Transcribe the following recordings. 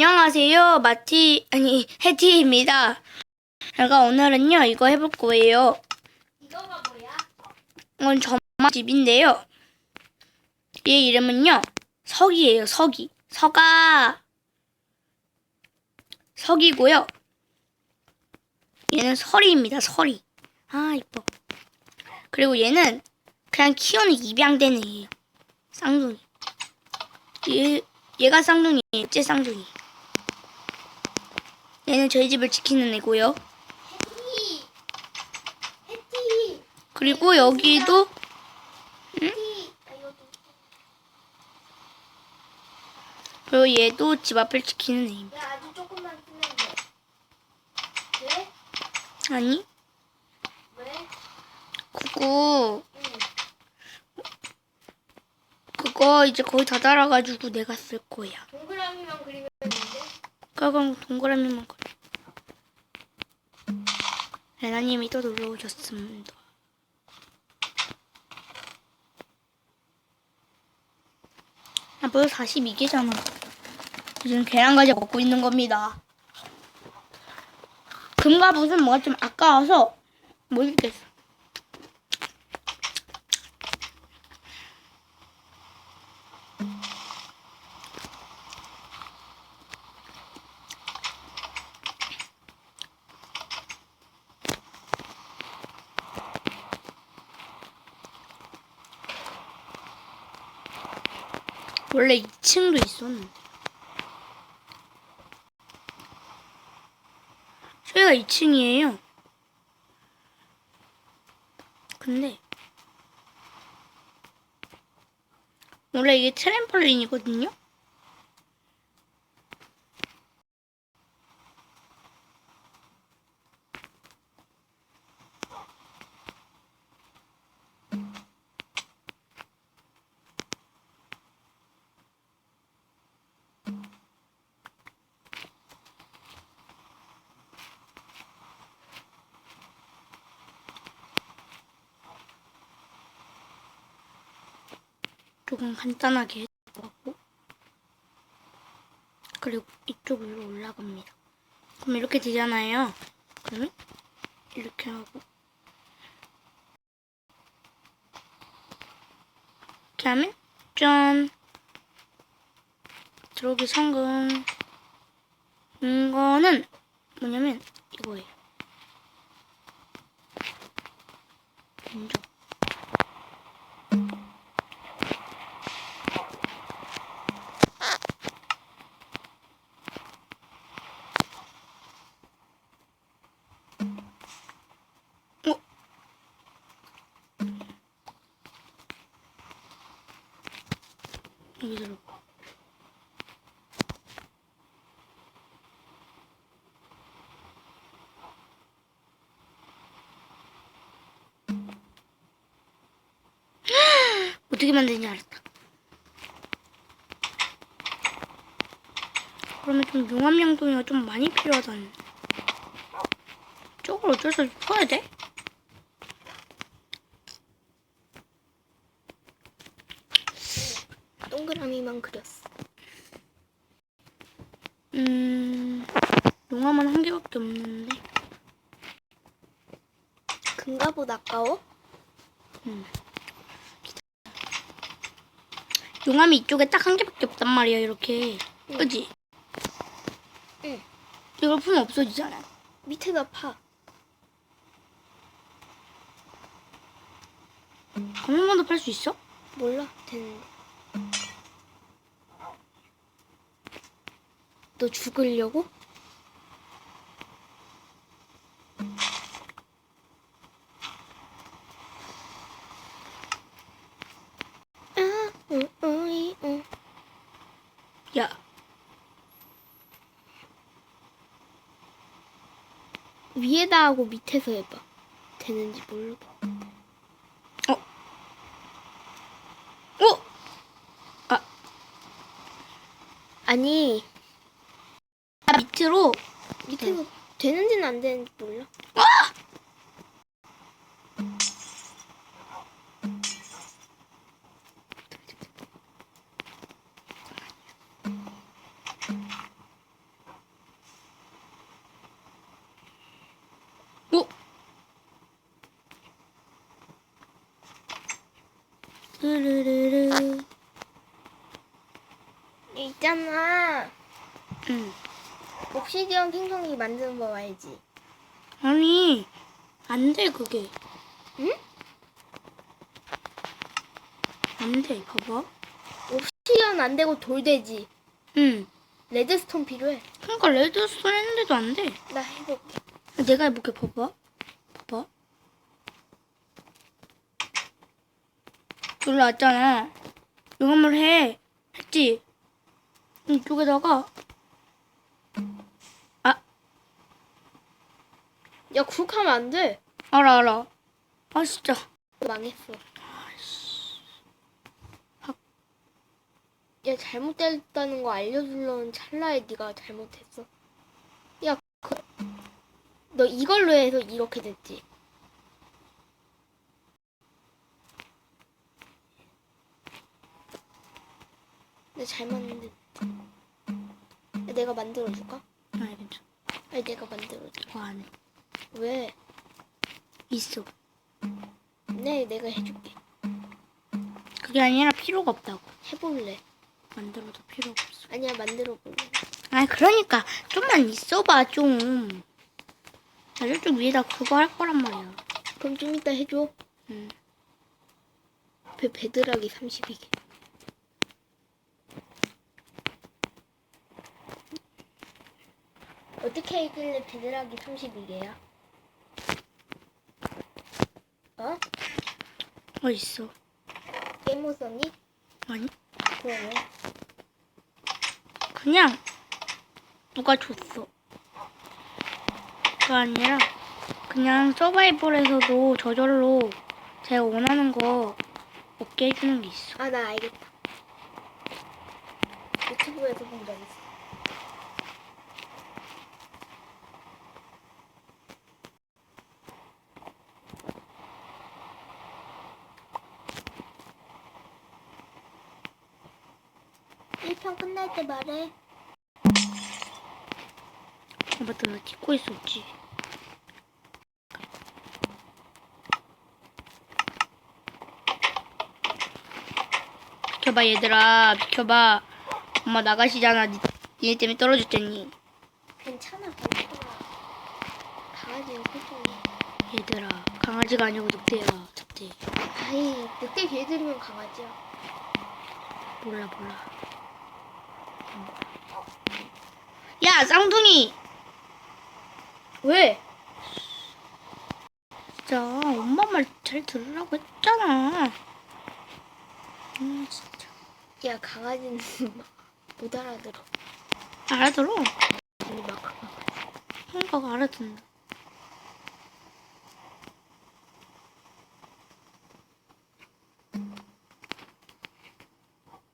안녕하세요. 마티, 아니, 해티입니다. 제가 오늘은요, 이거 해볼 거예요. 이거가 뭐야? 이건 저만 집인데요. 얘 이름은요, 석이에요, 석이. 석아. 석이고요. 얘는 설이입니다, 설이. 아, 이뻐. 그리고 얘는 그냥 키우는 입양된 애예요. 쌍둥이. 얘, 얘가 쌍둥이에요, 쟤 쌍둥이. 얘는 저희 집을 지키는 애고요. 그리고 여기도 이것도. 그리고 얘도 집 앞을 지키는 애입니다. 돼. 왜? 아니, 왜? 그거 응. 그거 이제 거의 다 달아가지고 내가 쓸 거야. 동그라미만 그리면 되는데? 그럼 동그라미만 그려. 레나님이 또 놀러 오셨습니다. 아, 벌써 42개잖아. 지금 계란 과자 먹고 있는 겁니다. 금과 붓은 뭐가 좀 아까워서 못 읽겠어. 원래 2층도 있었는데. 저희가 2층이에요. 근데 원래 이게 트램펄린이거든요. 조금 간단하게 해보고 그리고 이쪽으로 올라갑니다. 그럼 이렇게 되잖아요. 그러면 이렇게 하고 이렇게 하면 짠 들어오기 성공 이거는 뭐냐면 이거예요. 먼저 여기 들어. 어떻게 만드는지 알았다. 그러면 좀 용암 양동이가 좀 많이 필요하다는. 쪽을 어쩔 수 없이 퍼야 돼? 동그라미만 그렸어. 음, 용암은 한 개밖에 없는데. 금가보다 아까워? 용암이 이쪽에 딱 한 개밖에 없단 말이야, 이렇게. 그지? 응. 이걸 풀면 없어지잖아. 밑에다 파. 한번더팔 수 있어? 몰라. 되는데. 너 죽으려고? 아. 야, 위에다 하고 밑에서 해봐. 되는지 모르고. 어? 어? 아니, 아, 밑으로 밑에가 네. 뭐 되는지는 안 되는지 몰라. 아! 어? 르르르르 있잖아. 응. 옵시디언 생성기 만드는 법 알지? 아니, 안 돼, 그게. 응? 안 돼, 봐봐. 옵시디언 안 되고 돌 되지. 응. 레드스톤 필요해. 그러니까 레드스톤 했는데도 안 돼. 나 해볼게. 내가 해볼게, 봐봐. 봐봐. 올라왔잖아. 이거 한번 해. 했지? 이쪽에다가, 아, 야, 그렇게 하면 안 돼. 알아, 알아. 아, 진짜. 망했어. 학. 야, 잘못됐다는 거 알려주려는 찰나에 네가 잘못했어. 야, 그, 너 이걸로 해서 이렇게 됐지. 근데 잘 맞는데. 야, 내가 만들어줄까? 아니, 괜찮아. 아니, 내가 만들어줘. 그거 안 해. 왜? 있어. 네, 내가 해줄게. 그게 아니라 필요가 없다고. 해볼래. 만들어도 필요가 없어. 아니야, 만들어 볼래. 아, 그러니까 좀만 있어봐, 좀. 나 저쪽 위에다 그거 할 거란 말이야. 그럼 좀 이따 해줘. 응. 배, 배드락이 32개. 어떻게 했길래 배드락이 32개야? 어? 어, 있어. 썼니? 아니, 그러네. 그냥 누가 줬어. 그가 아니라 그냥 서바이벌에서도 저절로 제가 원하는 거 얻게 해주는 게 있어. 아, 나 알겠다. 유튜브에서 본 적 있어. 일편 끝날 때 말해. 아, 맞다, 나 찍고 있었지. 비켜봐, 얘들아. 비켜봐. 엄마 나가시잖아. 니, 니네 때문에 떨어졌잖니. 괜찮아, 괜찮아. 강아지는 소중해. 얘들아. 강아지가 아니고 늑대야. 늑대. 아이, 늑대 개들이면 강아지야. 몰라, 몰라. 야, 쌍둥이! 왜? 진짜 엄마 말 잘 들으라고 했잖아. 음, 진짜. 야, 강아지는 못 알아들어. 알아들어. 우리 막 강아지. 뭔가 알아듣는다.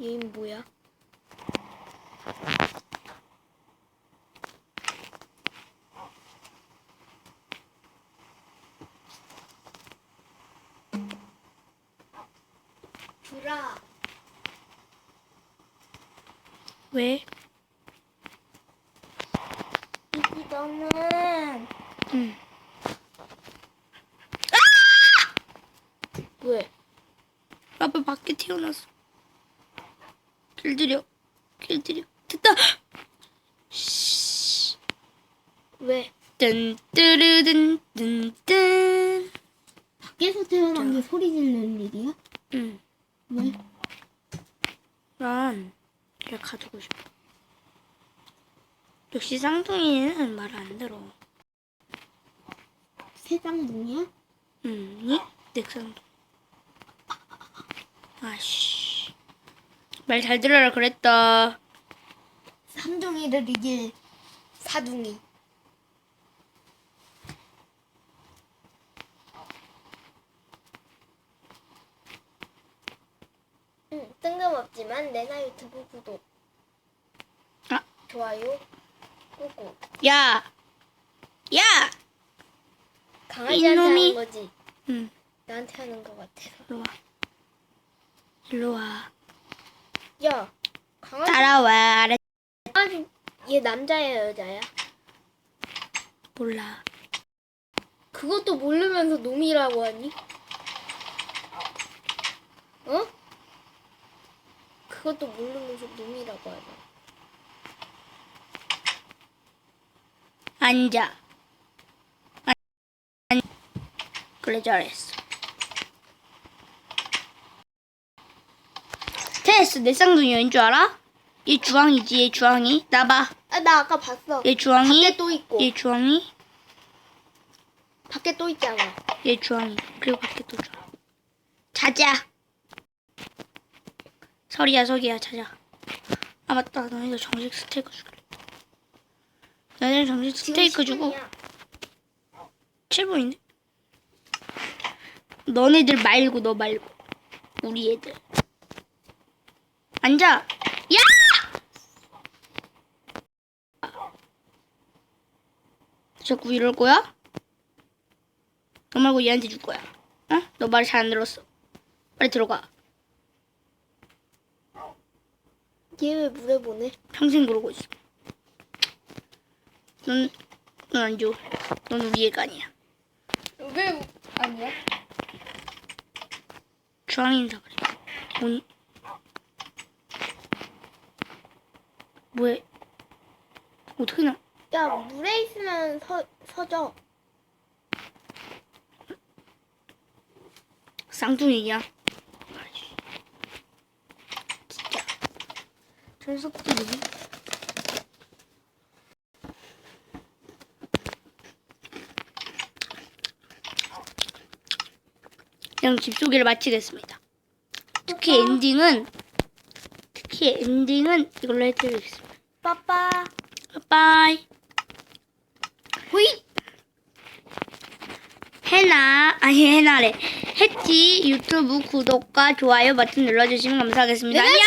얘는 뭐야? 주라. 왜? 이기 너는 응. 왜? 아빠 밖에 튀어나왔어. 길들여. 길들여. 됐다. 왜? 뜬뜨르든 뜬뜬. 밖에서 태어난 게 소리 지르는 일이야? 응. 왜? 난 걔를 가지고 싶어. 역시 쌍둥이는 말 안 들어. 새쌍둥이야? 응, 니? 내 쌍둥이. 아씨. 말 잘 들어라 그랬다. 삼둥이를 이길 사둥이. 응, 뜬금없지만 내나 유튜브 구독, 아, 좋아요, 꾹꾹. 야! 야! 강아지한테 이놈이. 하는 거지. 응, 나한테 하는 거 같아서. 일로 와. 일로 와. 야, 강아지, 따라와. 알았... 강아지, 얘 남자야 여자야? 몰라. 그것도 모르면서 놈이라고 하니? 어? 그것도 모르면서 놈이라고 하잖아. 앉아. 안, 안. 그래 잘했어. 됐어. 내 쌍둥이 왠 줄 알아? 얘 주황이지. 얘 주황이. 나봐. 아, 나 아까 봤어. 얘 주황이. 밖에 또 있고. 얘 주황이. 밖에 또 있잖아. 얘 주황이. 그리고 밖에 또 주황. 자자. 설이야 석이야 자자. 아 맞다. 너희들 정식 스테이크 줄래. 너희들 정식 스테이크 주고 7분인데? 너네들 말고 너 말고 우리 애들 앉아 야! 자꾸 이럴 거야? 너 말고 얘한테 줄 거야 어? 너 말 잘 안 들었어 빨리 들어가 얘 왜 물에 보내? 평생 그러고 있어 넌, 넌안 줘. 넌 우리 애가 아니야. 왜 아니야? 주황인사 그래. 뭔 뭐해? 어떻게 나? 야 물에 있으면 서 서져. 쌍둥이야. 진짜. 저 녀석들이. 그냥 집 소개를 마치겠습니다. 특히 엔딩은 특히 엔딩은 이걸로 해드리겠습니다. 빠빠. 빠이. 호잇. 해나 아니 해나래. 해티 유튜브 구독과 좋아요 버튼 눌러주시면 감사하겠습니다. 네, 안녕.